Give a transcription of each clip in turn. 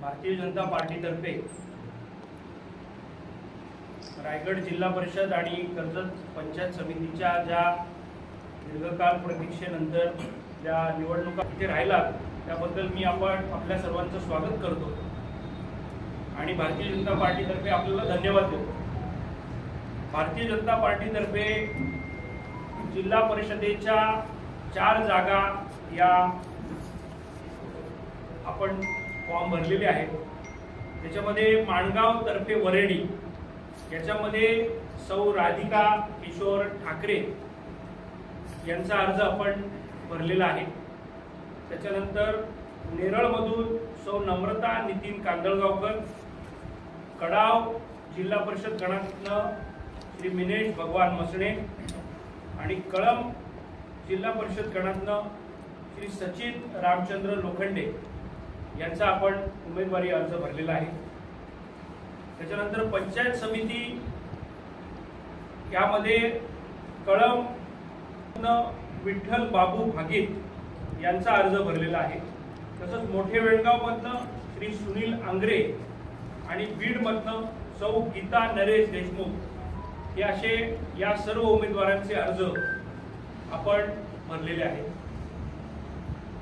भारतीय जनता पार्टीतर्फे रायगड जिल्हा परिषद आणि कर्जत पंचायत समितीच्या ज्या दीर्घकाल प्रतीक्षेनंतर ज्या निवडणुका इथे राहिला त्याबद्दल मी आपण आपल्या सर्वांचं स्वागत करतो. आणि भारतीय जनता पार्टीतर्फे आपल्याला धन्यवाद देतो. भारतीय जनता पार्टीतर्फे जिल्हा परिषदेच्या चार जागा या आपण फॉर्म भरलेले आहेत. त्याच्यामध्ये माणगाव तर्फे वरेडी याच्यामध्ये सौ राधिका किशोर ठाकरे यांचा अर्ज आपण भरलेला आहे. त्याच्यानंतर नेरळमधून सौ नम्रता नितीन कांदळगावकर कडाव जिल्हा परिषद गणातनं श्री मिनेश भगवान मसणे आणि कळम जिल्हा परिषद गणातनं श्री सचिन रामचंद्र लोखंडे. यांचा आपण उमेदवारी अर्ज भरलेला आहे. त्याच्यानंतर पंचायत समिती यामध्ये कळम विठ्ठल बाबू भागीत यांचा अर्ज भरलेला आहे. तसंच मोठे वेळगावमधनं श्री सुनील आंग्रे आणि बीडमधनं सौ गीता नरेश देशमुख हे असे या सर्व उमेदवारांचे अर्ज आपण भरलेले आहेत.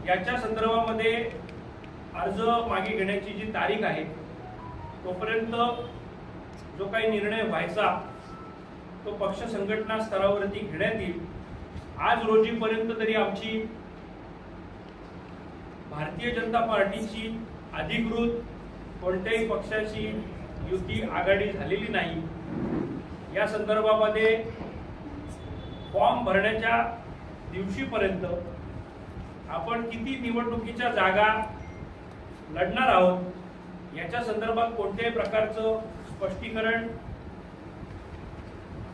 याच्या संदर्भामध्ये अर्ज मागे घेण्याची जी तारीख आहे तोपर्यंत जो काही निर्णय व्हायचा तो पक्ष संघटना स्तरावरती घेण्यात येईल. आज रोजीपर्यंत तरी आमची भारतीय जनता पार्टीची अधिकृत कोणत्याही पक्षाची युती आघाडी झालेली नाही. या संदर्भामध्ये फॉर्म भरण्याच्या दिवशीपर्यंत आपण किती निवडणुकीच्या जागा लढणार आहोत. याच्या संदर्भात कोणत्याही प्रकारचं स्पष्टीकरण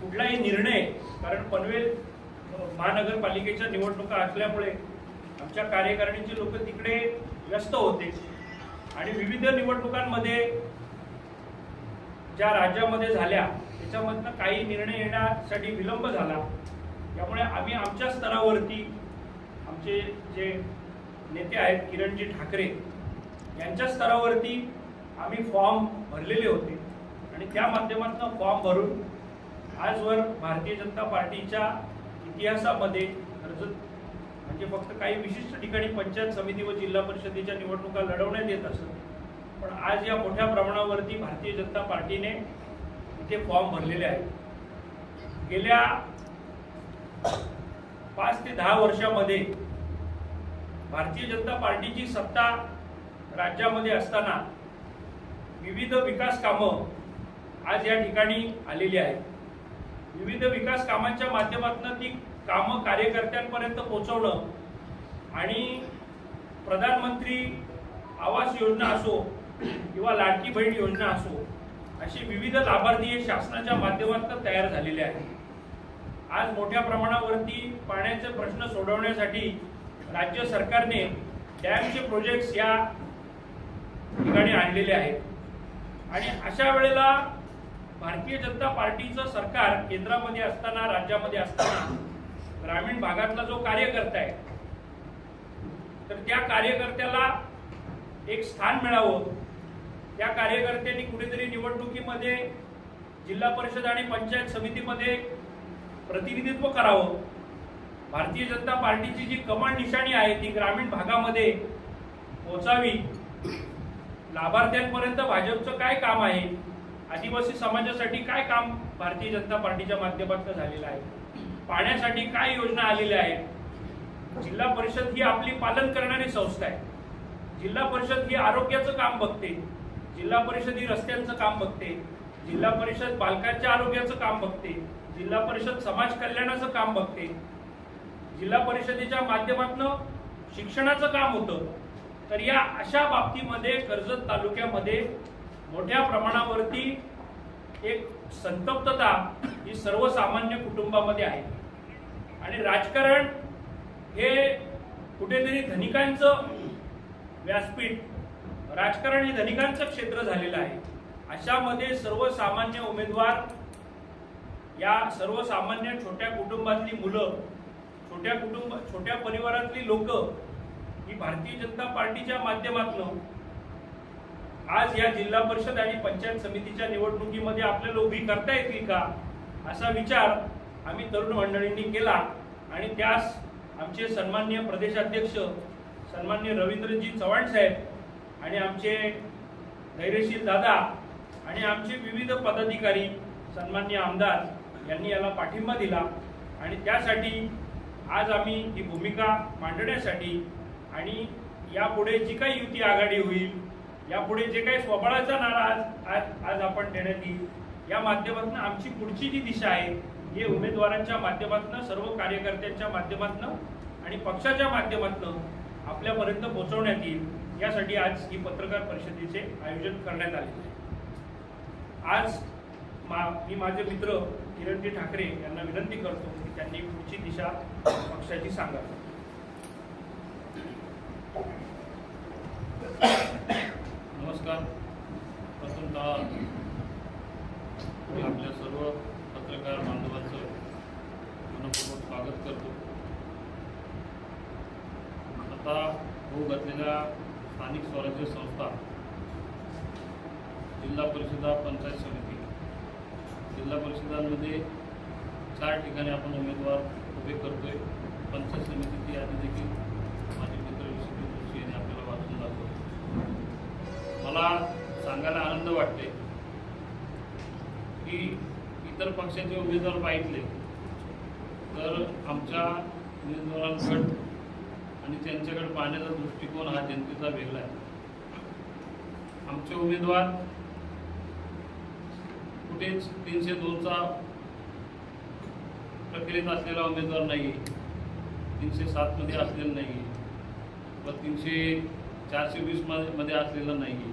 कुठलाही निर्णय कारण पनवेल महानगरपालिकेच्या निवडणुका असल्यामुळे आमच्या कार्यकारिणीचे लोक तिकडे व्यस्त होते. आणि विविध निवडणुकांमध्ये ज्या राज्यामध्ये झाल्या त्याच्यामधनं काही निर्णय येण्यासाठी विलंब झाला. त्यामुळे आम्ही आमच्या स्तरावरती आमचे जे नेते आहेत किरणजी ठाकरे यांच्या स्तरावरती आम्ही फॉर्म भरलेले होते. आणि त्या माध्यमातून फॉर्म भरून आजवर भारतीय जनता पार्टीच्या इतिहासामध्ये कर्जत म्हणजे फक्त काही विशिष्ट ठिकाणी पंचायत समिती व जिल्हा परिषदेच्या निवडणुका लढवण्यात येत असत. पण आज या मोठ्या प्रमाणावरती भारतीय जनता पार्टीने इथे फॉर्म भरलेले आहेत. गेल्या पाच ते दहा वर्षामध्ये भारतीय जनता पार्टीची सत्ता राज्यामध्ये असताना विविध विकास कामं आज या ठिकाणी आलेली आहेत. विविध विकास कामांच्या माध्यमातून ती कामं कार्यकर्त्यांपर्यंत पोचवणं आणि प्रधानमंत्री आवास योजना असो किंवा लाडकी बहीण योजना असो अशी विविध लाभार्थी हे शासनाच्या माध्यमातून तयार झालेले आहेत. आज मोठ्या प्रमाणावरती पाण्याचे प्रश्न सोडवण्यासाठी राज्य सरकारने डॅमचे प्रोजेक्ट्स या ठिकाणी आणलेले आहेत. आणि अशा वेळेला भारतीय जनता पार्टीचं सरकार केंद्रामध्ये असताना राज्यामध्ये असताना ग्रामीण भागातला जो कार्यकर्ता आहे तर त्या कार्यकर्त्याला एक स्थान मिळावं. त्या कार्यकर्त्यांनी कुठेतरी निवडणुकीमध्ये जिल्हा परिषद आणि पंचायत समितीमध्ये प्रतिनिधित्व करावं. भारतीय जनता पार्टीची जी कमांड निशाणी आहे ती ग्रामीण भागामध्ये पोचावी लाभार्थ्यांपर्यंत भाजपचं काय काम आहे? आदिवासी समाजासाठी काय काम भारतीय जनता पार्टीच्या माध्यमातून झालेलं आहे? पाण्यासाठी काय योजना आलेल्या आहेत? जिल्हा परिषद ही आपली पालन करणारी संस्था आहे. जिल्हा परिषद ही आरोग्याचं काम बघते. जिल्हा परिषद ही रस्त्यांचं काम बघते. जिल्हा परिषद बालकांच्या आरोग्याचं काम बघते. जिल्हा परिषद समाज कल्याणाचं काम बघते. जिल्हा परिषदेच्या माध्यमातून शिक्षणाचं काम होतं. तर या अशा बाबतीमध्ये कर्जत तालुक्यामध्ये मोठ्या प्रमाणावरती एक संतप्तता ही सर्वसामान्य कुटुंबामध्ये आहे. आणि राजकारण हे कुठेतरी धनिकांचं व्यासपीठ राजकारण हे धनिकांचं क्षेत्र झालेलं आहे. अशामध्ये सर्वसामान्य उमेदवार या सर्वसामान्य छोट्या कुटुंबातली मुलं छोट्या कुटुंब छोट्या परिवारातली लोक की भारतीय जनता पार्टीच्या माध्यमातून आज या जिल्हा परिषद आणि पंचायत समितीच्या निवडणुकीमध्ये आपल्याला उभी करता येतील का असा विचार आम्ही तरुण मंडळींनी केला. आणि त्यास आमचे सन्मान्य प्रदेशाध्यक्ष सन्मान्य रवींद्रजी चव्हाण साहेब आणि आमचे धैर्यशील दादा आणि आमचे विविध पदाधिकारी सन्मान्य आमदार यांनी याला पाठिंबा दिला. आणि त्यासाठी आज आम्ही ही भूमिका मांडण्यासाठी आणि यापुढे जी काही युती आघाडी होईल यापुढे जे काही स्वबळाचा नारा आज आज आज आपण देण्यात येईल या माध्यमातून आमची पुढची जी दिशा आहे हे उमेदवारांच्या माध्यमातून सर्व कार्यकर्त्यांच्या माध्यमातून आणि पक्षाच्या माध्यमातून आपल्यापर्यंत पोहोचवण्यात येईल यासाठी आज ही पत्रकार परिषदेचे आयोजन करण्यात आले आज मा मी माझे मित्र किरणजी ठाकरे यांना विनंती करतो की त्यांनी पुढची दिशा पक्षाची सांगावी. नमस्कार. प्रथमतः मी आपल्या सर्व पत्रकार बांधवांचं मनपूर्वक स्वागत करतो. आता होऊ घातलेल्या स्थानिक स्वराज्य संस्था जिल्हा परिषदा पंचायत समिती. जिल्हा परिषदांमध्ये चार ठिकाणी आपण उमेदवार उभे करतोय. पंचायत समितीची यादी देखील माझे मित्र विष्णू जोशी यांनी आपल्याला वाचून दाखवली मला सांगायला आनंद वाटते की इतर पक्षाचे उमेदवार पाहितले तर आमच्या उमेदवारांकड आणि त्यांच्याकडे पाहण्याचा दृष्टिकोन हा जनतेचा वेगळा आहे. आमचे उमेदवार कुठेच तीनशे दोनचा प्रक्रियेत असलेला उमेदवार नाही तीनशे सातमध्ये असलेला नाही व तीनशे चारशे वीसमध्ये असलेला नाही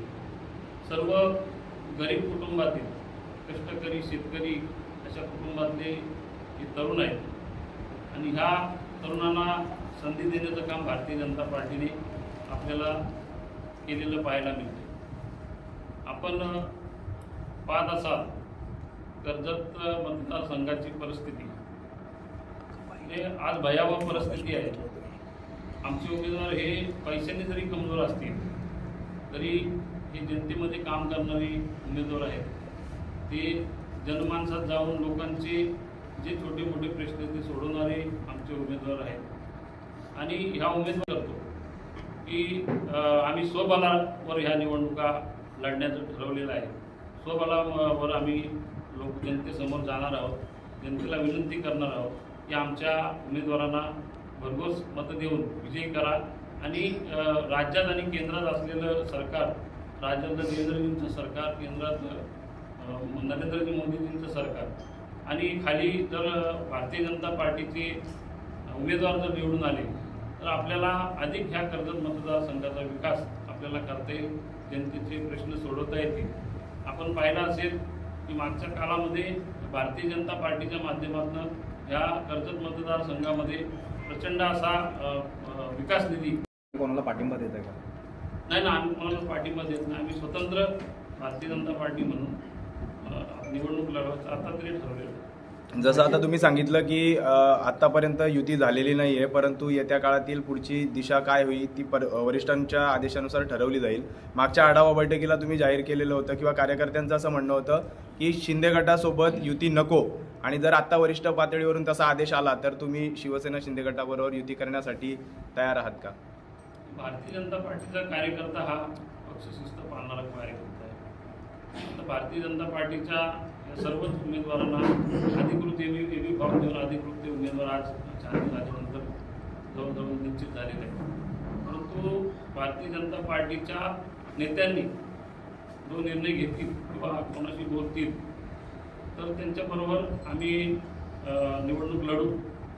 सर्व गरीब कुटुंबातील कष्टकरी शेतकरी अशा कुटुंबातले हे तरुण आहेत आणि ह्या तरुणांना संधी देण्याचं काम भारतीय जनता पार्टीने आपल्याला केलेलं पाहायला मिळते आपण पाहत असाल कर्जत मतदारसंघाची परिस्थिती. हे आज भयावह परिस्थिती आहे. आमचे उमेदवार हे पैशाने जरी कमजोर असतील तरी हे जनतेमध्ये काम करणारे उमेदवार आहेत. ते जनमानसात जाऊन लोकांचे जे छोटे मोठे प्रश्न ते सोडवणारे आमचे उमेदवार आहेत. आणि ह्या उमेदवार करतो की आम्ही स्वबलावर ह्या निवडणुका लढण्याचं ठरवलेलं आहे. स्वबलावर आम्ही लोक जनतेसमोर जाणार आहोत. जनतेला विनंती करणार आहोत की आमच्या उमेदवारांना भरघोस मतं देऊन विजयी करा. आणि राज्यात आणि केंद्रात असलेलं सरकार राज्यातलं नरेंद्रजींचं सरकार केंद्रात नरेंद्रजी मोदीजींचं सरकार. आणि खाली जर भारतीय जनता पार्टीचे उमेदवार जर निवडून आले तर आपल्याला अधिक ह्या कर्जत मतदारसंघाचा विकास आपल्याला करता येईल. जनतेचे प्रश्न सोडवता येतील. आपण पाहिलं असेल की मागच्या काळामध्ये भारतीय जनता पार्टीच्या माध्यमातून ह्या कर्जत मतदारसंघामध्ये प्रचंड असा विकास निधी कोणाला पाठिंबा देत आहे का? नाही ना आम्ही कोणाला पाठिंबा देत नाही. आम्ही स्वतंत्र भारतीय जनता पार्टी म्हणून निवडणूक लढवायचं आता तरी ठरवलेलं जसं आता तुम्ही सांगितलं की आतापर्यंत युती झालेली नाही आहे परंतु येत्या काळातील पुढची दिशा काय होईल ती पर वरिष्ठांच्या आदेशानुसार ठरवली जाईल. मागच्या आढावा बैठकीला तुम्ही जाहीर केलेलं होतं किंवा कार्यकर्त्यांचं असं म्हणणं होतं की शिंदे गटासोबत युती नको. आणि जर आत्ता वरिष्ठ पातळीवरून तसा आदेश आला तर तुम्ही शिवसेना शिंदे गटाबरोबर युती करण्यासाठी तयार आहात का? भारतीय जनता पार्टीचा कार्यकर्ता हा पक्षशिस्त पाळणारा कार्यकर्ता आहे. आता भारतीय जनता पार्टीच्या या सर्वच उमेदवारांना अधिकृत एबी एबी फॉर्म देऊन अधिकृत ते उमेदवार आज जाहीर झाल्यानंतर जवळजवळ निश्चित झालेले आहे परंतु भारतीय जनता पार्टीच्या नेत्यांनी जो निर्णय घेतील किंवा कोणाशी बोलतील तर त्यांच्याबरोबर आम्ही निवडणूक लढू.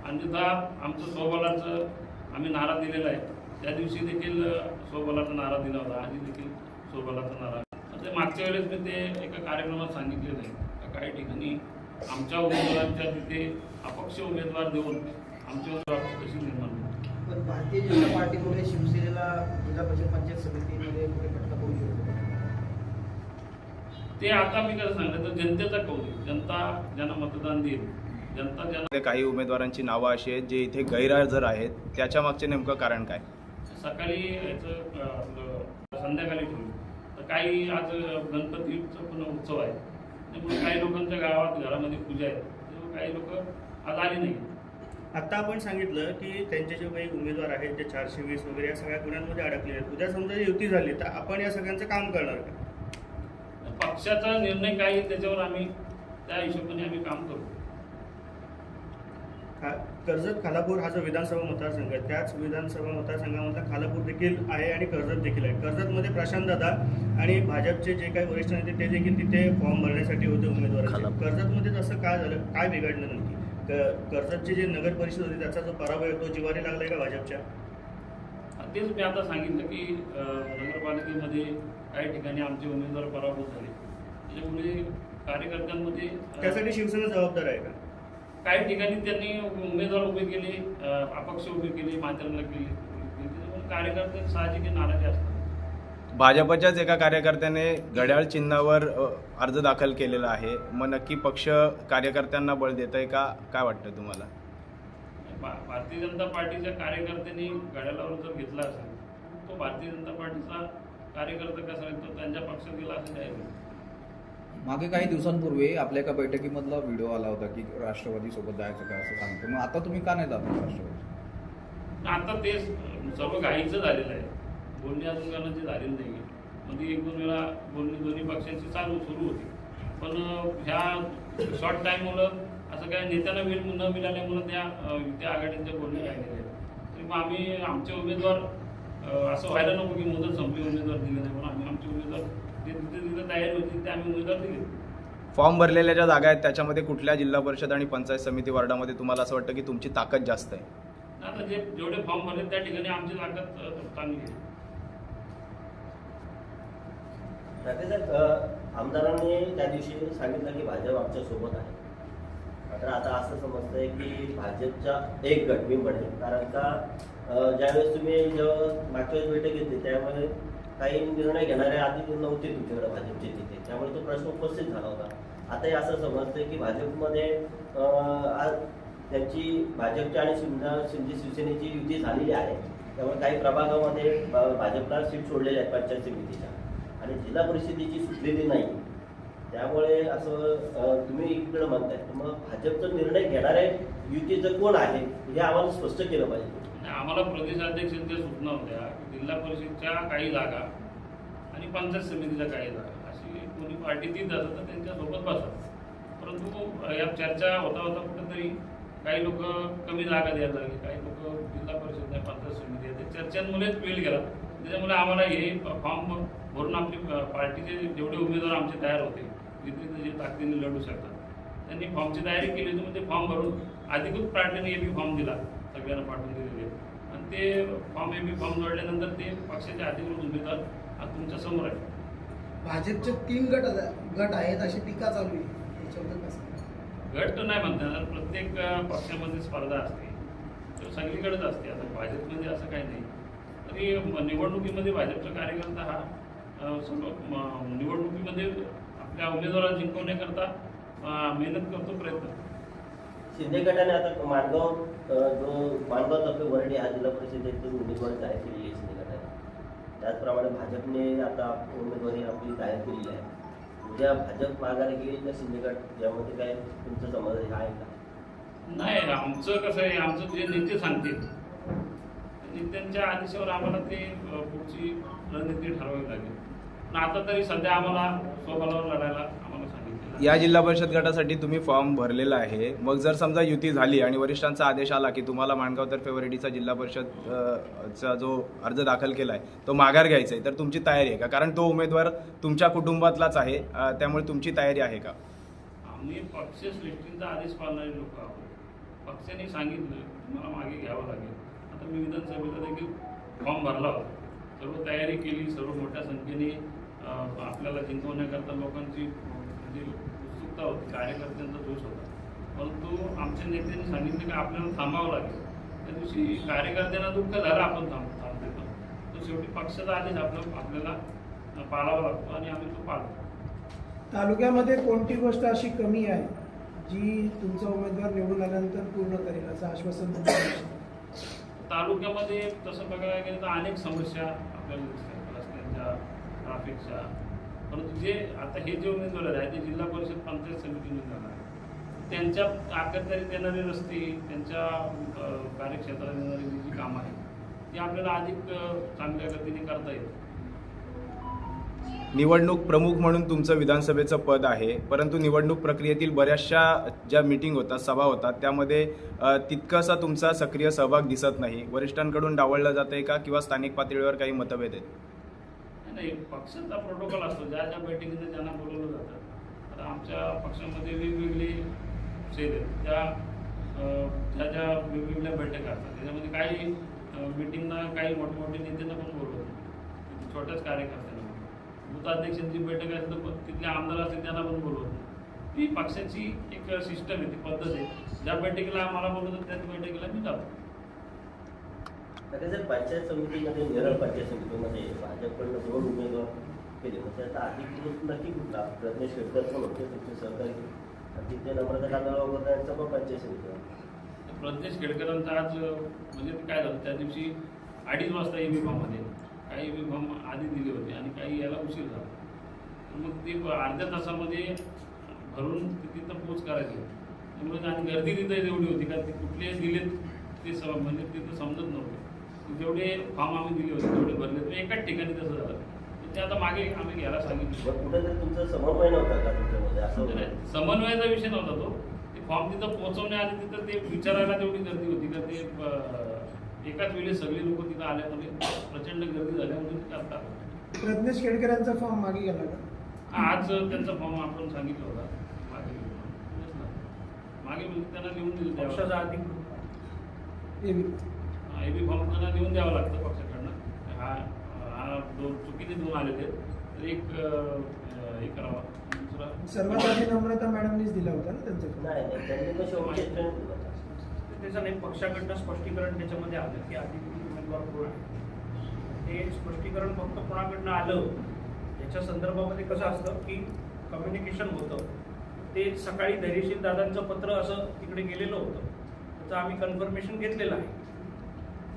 अन्यथा आमचं स्वबलाचं आम्ही नारा दिलेला आहे. त्या दिवशी देखील स्वबलाचा नारा दिला होता. आधी देखील स्वबलाचा नारा. ते मागच्या वेळेस मी ते एका कार्यक्रमात सांगितलेलं आहे का काही ठिकाणी आमच्या उमेदवारांच्या तिथे अपक्ष उमेदवार देऊन आमच्या उमेदवार कशी निर्माण? पण भारतीय जनता पार्टीमुळे शिवसेनेला जिल्हा परिषद पंचायत समितीमध्ये कुठे फटका पडू शकतो? ते आता मी कसं सांगितलं तर जनतेचा कौल. जनता ज्यांना मतदान देईल जनता ज्यांना काही उमेदवारांची नावं अशी आहेत जे इथे गैरहजर आहेत. त्याच्या मागचे नेमकं कारण काय? सकाळी याचं आपलं संध्याकाळी ठेवू तर काही आज गणपतीचा पण उत्सव आहे. त्यामुळे काही लोकांच्या गावात घरामध्ये पूजा आहे. त्यामुळे काही लोक आज आले नाही. आता आपण सांगितलं की त्यांचे जे काही उमेदवार आहेत जे चारशे वीस वगैरे या सगळ्या गुन्ह्यांमध्ये अडकले आहेत. उद्या समजा युती झाली तर आपण या सगळ्यांचं काम करणार का? पक्षाचा निर्णय काय आहे त्याच्यावर आम्ही त्या हिशोबाने आम्ही काम करू. खा कर्जत खालापूर हा जो विधानसभा मतदारसंघ आहे त्याच विधानसभा मतदारसंघामधला खालापूर देखील आहे आणि कर्जत देखील आहे. कर्जतमध्ये प्रशांत दादा आणि भाजपचे जे काही वरिष्ठ नेते ते देखील तिथे फॉर्म भरण्यासाठी होते उमेदवाराचे. कर्जतमध्ये असं काय झालं? काय बिघडलं नक्की क- कर्जतची जी नगर परिषद होती त्याचा जो पराभव आहे तो जिवारी लागलाय का भाजपच्या? तेच मी आता सांगितलं की नगरपालिकेमध्ये काही ठिकाणी आमचे उमेदवार पराभूत झाले. त्याच्यामुळे कार्यकर्त्यांमध्ये त्यासाठी शिवसेना जबाबदार आहे का? काही ठिकाणी त्यांनी उमेदवार उभे केले अपक्ष उभे केले माध्यमाला केले. कार्यकर्ते साहजिक नाराजी असतात भाजपच्याच एका कार्यकर्त्याने घड्याळ चिन्हावर अर्ज दाखल केलेला आहे. मग नक्की पक्ष कार्यकर्त्यांना बळ देत आहे का? काय वाटतं तुम्हाला? भारतीय जनता पार्टीच्या कार्यकर्त्यांनी घड्याळावर जर घेतला असेल तो भारतीय जनता पार्टीचा कार्यकर्ता कसा आहे तो त्यांच्या पक्षात गेला असं जाहीर होईल. मागे काही दिवसांपूर्वी आपल्या एका बैठकीमधला व्हिडिओ आला होता की राष्ट्रवादी सोबत जायचं का असं सांगतो. मग आता तुम्ही का नाही जात राष्ट्रवादी आता ते सर्व घाईचं झालेलं आहे. बोलणी अजून करण्याची झालेलं नाही मध्ये एक दोन वेळा बोलणी दोन्ही पक्षांची चालू सुरू होती. पण ह्या शॉर्ट टाईममुळं असं काय नेत्यांना वेळ न मिळाल्यामुळं त्या अं, युती आघाडीच्या बोलणी राहिलेल्या आहेत. तरी मग आम्ही आमचे उमेदवार असं व्हायला नको की मुदत संपली उमेदवार दिले नाही म्हणून आम्ही आमचे उमेदवार जे तिथे तिथे तयारी होती ते आम्ही उमेदवार दिले फॉर्म भरलेल्या ज्या जागा आहेत त्याच्यामध्ये कुठल्या जिल्हा परिषद आणि पंचायत समिती वार्डामध्ये तुम्हाला असं वाटतं की तुमची ताकद जास्त आहे? आता जे जेवढे फॉर्म भरले त्या ठिकाणी आमची ताकद अं, चांगली आहे. राकेश साहेब अ, आमदारांनी त्या दिवशी सांगितलं की भाजप आमच्यासोबत आहे. मात्र आता असं समजतंय की भाजपचा एक गट मी म्हणेन. कारण का अ, ज्यावेळेस तुम्ही जेव्हा मागच्या वेळेस बैठक घेतली त्यामुळे काही निर्णय घेणारे आधी नव्हते तुमच्याकडे भाजपचे तिथे. त्यामुळे तो प्रश्न उपस्थित झाला होता. आताही असं समजतंय की भाजपमध्ये आज त्यांची भाजपच्या आणि शिंदे शिंदे शिवसेनेची युती झालेली आहे. त्यामुळे काही प्रभागामध्ये भाजपला सीट सोडलेल्या आहेत पंचायत समितीच्या. आणि जिल्हा परिषदेची सुटलेली नाही. त्यामुळे असं तुम्ही इकडे म्हणताय. मग भाजपचा निर्णय घेणारे युतीचं कोण आहे हे आम्हाला स्पष्ट केलं पाहिजे. आम्हाला प्रदेशाध्यक्षांच्या सूचना होत्या की जिल्हा परिषदच्या काही जागा आणि पंचायत समितीच्या काही जागा अशी कोणी पार्टी देत जातात तर त्यांच्यासोबत बसतात परंतु या चर्चा होता होता कुठेतरी काही लोक कमी जागा द्यायला लागले काही लोक जिल्हा परिषद नाही पंचायत समिती आहे. त्या चर्चांमुळेच वेळ गेला. त्याच्यामुळे आम्हाला हे फॉर्म भरून आपली पार्टीचे जेवढे उमेदवार आमचे तयार होते जिथे जे ताकदीने लढू शकतात त्यांनी फॉर्मची तयारी केली होती. म्हणजे ते फॉर्म भरून अधिकृत पार्टीने एबी फॉर्म दिला. सगळ्यांना पाठवून दिले. ते फॉर्म एबी फॉर्म जोडल्यानंतर ते पक्षाचे अधिकृत उमेदवार आज तुमच्यासमोर आहे भाजपचे तीन गट गट आहेत अशी टीका चालू आहे. याच्याबद्दल कसं गट तर नाही म्हणता येणार प्रत्येक पक्षामध्ये स्पर्धा असते. तर सगळीकडेच असते. आता भाजपमध्ये असं काही नाही. तरी निवडणुकीमध्ये भाजपचा कार्यकर्ता हा निवडणुकीमध्ये आपल्या उमेदवाराला जिंकवण्याकरता मेहनत करतो प्रयत्न. शिंदे गटाने आता माणगाव जो माणगाव तर्फे वरडी हा जिल्हा परिषदेतून उमेदवार जाहीर केलेली आहे शिंदे गटाने त्याचप्रमाणे भाजपने आता उमेदवारी आपली जाहीर केलेली आहे. उद्या भाजप माघारी घेईल तर शिंदे गट यामध्ये काय तुमचं समज आहे का? नाही आमचं कसं आहे आमचं जे नेते सांगतील नेत्यांच्या आदेशावर आम्हाला ते पुढची रणनीती ठरवावी लागेल. पण आता तरी सध्या आम्हाला स्वबलावर लढायला या जिल्हा परिषद गटासाठी तुम्ही फॉर्म भरलेला आहे. मग जर समजा युती झाली आणि वरिष्ठांचा आदेश आला की तुम्हाला माणगाव तर वरडीचा जिल्हा परिषद चा जो अर्ज दाखल केला आहे तो माघार घ्यायचा आहे तर तुमची तयारी आहे का? कारण तो उमेदवार तुमच्या कुटुंबातलाच आहे त्यामुळे तुमची तयारी आहे का? आम्ही पक्षश्रेष्ठींचा आदेश पाळणारे लोक आहोत. पक्षाने सांगितलं तुम्हाला मागे घ्यावं लागेल. आता मी विधानसभेला देखील फॉर्म भरला होता. सर्व तयारी केली सर्व मोठ्या संख्येने आपल्याला जिंकवण्याकरता लोकांची म्हणजे उत्सुकता होती कार्यकर्त्यांचा जोश होता. परंतु आमच्या नेत्यांनी सांगितलं की आपल्याला थांबावं लागेल त्या दिवशी कार्यकर्त्यांना दुःख झालं आपण थांब थांबतो तो शेवटी पक्षाचा आदेश आपला आपल्याला पाळावा लागतो आणि आम्ही तो पाळतो. तालुक्यामध्ये कोणती गोष्ट अशी कमी आहे जी तुमचा उमेदवार निवडून आल्यानंतर पूर्ण करेल असं आश्वासन तालुक्यामध्ये तसं बघायला गेलं तर अनेक समस्या आपल्याला दिसतात. रस्त्यांच्या ट्राफिक अपेक्षा परंतु जे आता हे जे उमेदवार आहे ते जिल्हा परिषद पंचायत समितीमध्ये जाणार आहे. त्यांच्या अखत्यारीत येणारे रस्ते त्यांच्या कार्यक्षेत्रात येणारी जी जी कामं आहेत ती आपल्याला अधिक चांगल्या गतीने करता येईल निवडणूक प्रमुख म्हणून तुमचं विधानसभेचं पद आहे परंतु निवडणूक प्रक्रियेतील बऱ्याचशा ज्या मीटिंग होतात सभा होतात त्यामध्ये तितकासा तुमचा सक्रिय सहभाग दिसत नाही वरिष्ठांकडून डावललं आहे का किंवा स्थानिक पातळीवर काही मतभेद आहेत नाही पक्षाचा प्रोटोकॉल असतो. ज्या ज्या बैठकीने ज्यांना बोलवलं जातं. तर आमच्या पक्षामध्ये वेगवेगळे सेल आहेत. त्या ज्या ज्या वेगवेगळ्या बैठका असतात. त्याच्यामध्ये काही मिटिंगना काही मोठमोठे नेत्यांना पण बोलवतो छोट्याच कार्यकर्त्यांना बूथ बैठक असेल तर तिथले आमदार असतील त्यांना पण बोलवतो ती पक्षाची एक सिस्टम आहे ती पद्धत आहे. ज्या बैठकीला आम्हाला बोलवतात त्याच बैठकीला मी जातो. आता जर पंचायत समितीमध्ये नेरळ पंचायत समितीमध्ये भाजपकडनं दोन उमेदवार केले मग त्याचा अधिकृत नक्की कुठला? प्रज्ञेश शेटकर पण होते तुमचे सहकारी. आणि तिथे नम्रता कांदळा वगैरे यांचा पण पंचायत समिती प्रज्ञेश खेडकरांचा आज म्हणजे काय झालं त्या दिवशी अडीच वाजता ई मध्ये काही ई आधी दिले होते आणि काही याला उशीर झाला. मग ते अर्ध्या तासामध्ये भरून तिथं पोच करायची. त्यामुळे आणि गर्दी तिथं एवढी होती का ते कुठले दिलेत ते स म्हणजे तिथं समजत नव्हते. जेवढे फॉर्म आम्ही दिले होते तेवढे भरले तर एकाच ठिकाणी तसं झालं ते आता मागे आम्ही घ्यायला सांगितलं. मग कुठेतरी तुमचं समन्वय नव्हता का तुमच्यामध्ये? असं? समन्वयाचा विषय नव्हता तो. ते फॉर्म तिथं पोहोचवण्याआधी तिथं ते विचारायला तेवढी गर्दी होती. का ते एकाच वेळी सगळी लोक तिथं आल्यामुळे प्रचंड गर्दी झाल्यामुळे ते करता आलं नाही. प्रज्ञेश केडकरांचा फॉर्म मागे गेला का? आज त्यांचा फॉर्म आपण सांगितलं होता. मागे. मागे म्हणजे त्यांना लिहून दिलं पक्षाचा द्यावं हे एबी फॉर्म त्यांना लिहून द्यावं लागतं पक्षाकडनं. हा हा दोन चुकीने दोन आले ते. तर एक हे करावा. दुसरा सर्वात आधी नम्रता मॅडमनीच दिला होता ना त्यांचा फॉर्म नाही नाही त्यांनी पण शेवटी ट्रेंड दिला होता. त्याचं नाही पक्षाकडनं स्पष्टीकरण त्याच्यामध्ये आलं की अधिकृत उमेदवार कोण आहे? ते स्पष्टीकरण फक्त कोणाकडनं आलं याच्या संदर्भामध्ये कसं असतं की कम्युनिकेशन होतं. ते सकाळी धैर्यशील दादांचं पत्र असं तिकडे गेलेलं होतं. त्याचं आम्ही कन्फर्मेशन घेतलेलं आहे.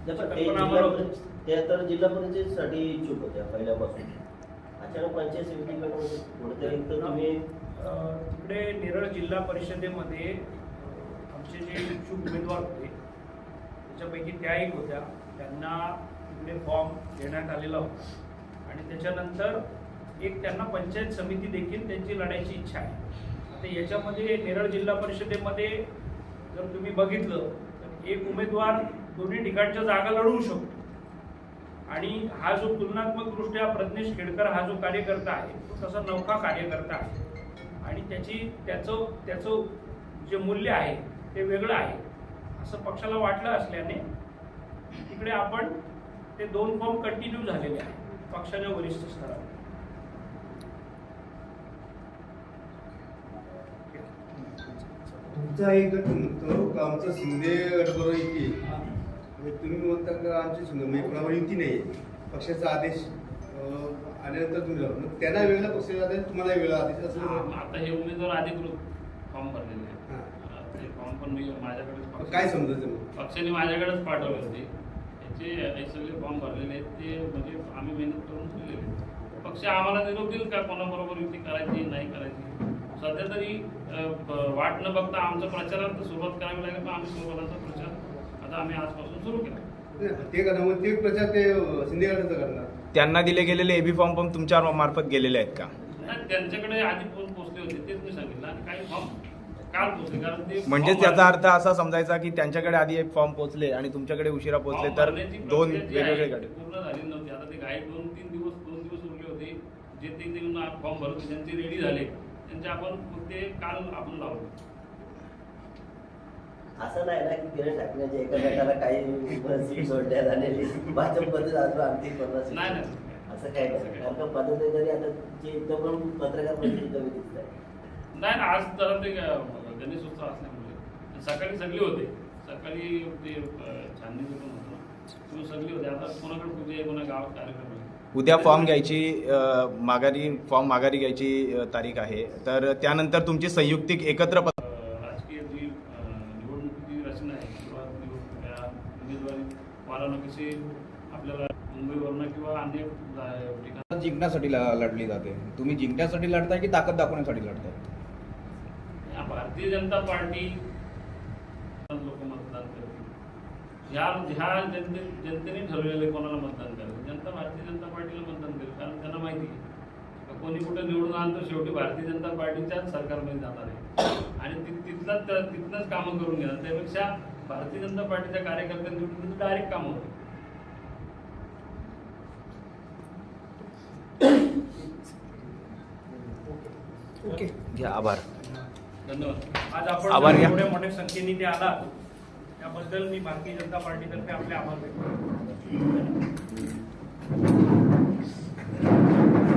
नाही, पण ते कल्पना जिल्हा आम्हाला परिषद- ते तर जिल्हा परिषदेसाठी इच्छुक होत्या पहिल्यापासून. अचानक पंचायत समितीकडून कुठेतरी तर तुम्ही तिकडे नेरळ जिल्हा परिषदेमध्ये आमचे जे इच्छुक उमेदवार होते त्याच्यापैकी त्या एक होत्या. त्यांना तिकडे फॉर्म देण्यात आलेला होता. आणि त्याच्यानंतर एक त्यांना पंचायत समिती देखील त्यांची लढायची इच्छा आहे. आता याच्यामध्ये नेरळ जिल्हा परिषदेमध्ये जर तुम्ही बघितलं तर एक उमेदवार दोन्ही ठिकाणच्या जागा लढवू शकतो. आणि हा जो तुलनात्मक दृष्ट्या प्रज्ञेश खेडकर हा जो कार्यकर्ता आहे तो तसा नौका कार्यकर्ता आहे. आणि त्याची त्याचं त्याचं जे मूल्य आहे ते वेगळं आहे. असं पक्षाला वाटलं असल्याने तिकडे आपण ते दोन फॉर्म कंटिन्यू झालेले आहे पक्षाच्या वरिष्ठ स्तरावर. तुमचा एक गट म्हणतो आमचा शिंदे गटबरोबर युती तुम्ही म्हणता का आमची म्हणजे कोणावर युती नाही आहे. पक्षाचा आदेश आल्यानंतर तुम्ही मग त्यांना वेगळा पक्षाचा आदेश तुम्हाला वेगळा आदेश असं आता हे उमेदवार अधिकृत फॉर्म भरलेले हां. ते फॉर्म पण मी पक्ष- काय समजायचं पक्षाने माझ्याकडेच पाठवले होते त्याचे हे सगळे फॉर्म भरलेले आहेत ते म्हणजे आम्ही मेहनत करून ठेवलेले. पक्ष आम्हाला निरोप देईल का? कोणाबरोबर युती करायची नाही करायची? सध्या तरी वाट न बघता आमचा प्रचारात सुरुवात करावी लागेल पण आम्ही सोबताचा प्रचार आता आम्ही आजपासून सुरू केला. ते करणार मग ते प्रचार ते शिंदे गटाचा करणार. त्यांना दिले गेलेले एबी फॉर्म पण तुमच्या मार्फत गेलेले आहेत का? नाही, त्यांच्याकडे आधी फोन पोहोचले होते तेच मी सांगितलं. आणि काही फॉर्म काल पोहोचले कारण ते म्हणजेच form याचा भरले- अर्थ असा समजायचा की त्यांच्याकडे आधी एक फॉर्म पोहोचले आणि तुमच्याकडे उशिरा पोहोचले तर भरण्याची दोन प्रक्रिया जी आहे, वेगवेगळे गाडी. पूर्ण झाली नव्हती. आता ते घाई दोन तीन दिवस दोन दिवस उरले होते. जे ते फॉर्म भरत होते, ज्यांचे रेडी झाले त्यांचे आपण ते काल आपण लावले. असं नाही ना की किरण ठाकरेंच्या एका गटाला काही सीट सोडण्यात आलेली. भाजपमध्ये अजून आणखी पन्नास नाही, seat. नाही. असं काही नाही. कारण का पदाधिकारी आता तुमचे इथं पण पत्रकार परिषद कमी दिसत आहे नाही ना आज जरा ते अं, गणेशोत्सव असल्यामुळे. सकाळी सगळे होते. सकाळी ते छाननीचे पण होतं. तुम्ही सगळे होते. आता कोणाकडे आहे कोणा गावात कार्यक्रम उद्या फॉर्म घ्यायची माघारी फॉर्म माघारी घ्यायची तारीख आहे. तर त्यानंतर तुमची संयुक्तिक एकत्र प- अं, राजकीय जी अं, निवडणुकीची रचना आहे किंवा निवड- त्या आपल्याला मुंबईवरनं किंवा अन्य ठिकाण जिंकण्यासाठी ल- लढली जाते. तुम्ही जिंकण्यासाठी लढताय की ताकद दाखवण्यासाठी लढताय? या भारतीय जनता पार्टी लोक मतदान करतील. ह्या ह्या जनते जनतेने ठरवलेले कोणाला मतदान करायचं. जनता भारतीय जनता पार्टीला मतदान करेल कारण त्यांना माहिती आहे. का कोणी कुठे निवडून आलं तर शेवटी भारतीय जनता पार्टीच्याच सरकारमध्ये जाणार आहे. आणि ति- तिथलंच तिथलंच कामं करून घेणार. त्यापेक्षा भारतीय जनता पार्टीच्या कार्यकर्त्यांनी डायरेक्ट कामं होते? ओके. घ्या आभार. धन्यवाद. आज आपण आभार घ्या. एवढ्या मोठ्या संख्येने ते आलात. त्याबद्दल मी भारतीय जनता पार्टीतर्फे आपले आभार व्यक्त करतो.